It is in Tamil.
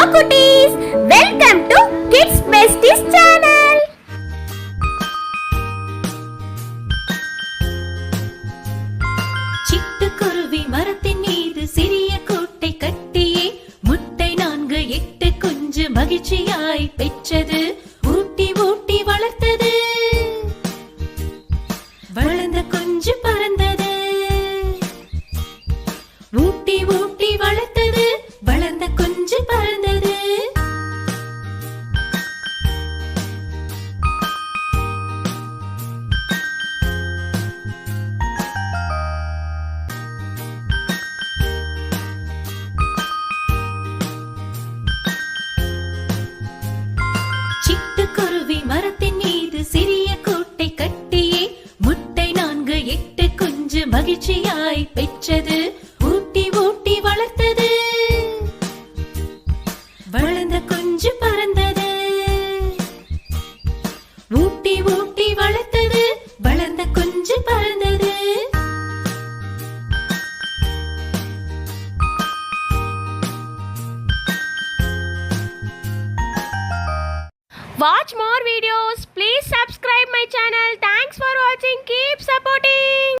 ஹலோ குட்டீஸ் welcome to kids besties channel சிட்டுக்குருவி மரத்தின் மீது சிறிய கூட்டை கட்டியே முட்டை நான்கு எட்டு குஞ்சு மகிழ்ச்சியாய் பெற்றது. ஊட்டி ஊட்டி வளர்த்தது. வளர்ந்த குஞ்சு பல மகிழ்ச்சியாய் பெற்றது ஊட்டி ஊட்டி வளர்த்தது வளர்ந்த குஞ்சு பறந்தது ஊட்டி ஊட்டி வளர்த்தது வளர்ந்த குஞ்சு பறந்தது Watch more videos. Please subscribe my channel. Thanks for watching. Keep supporting.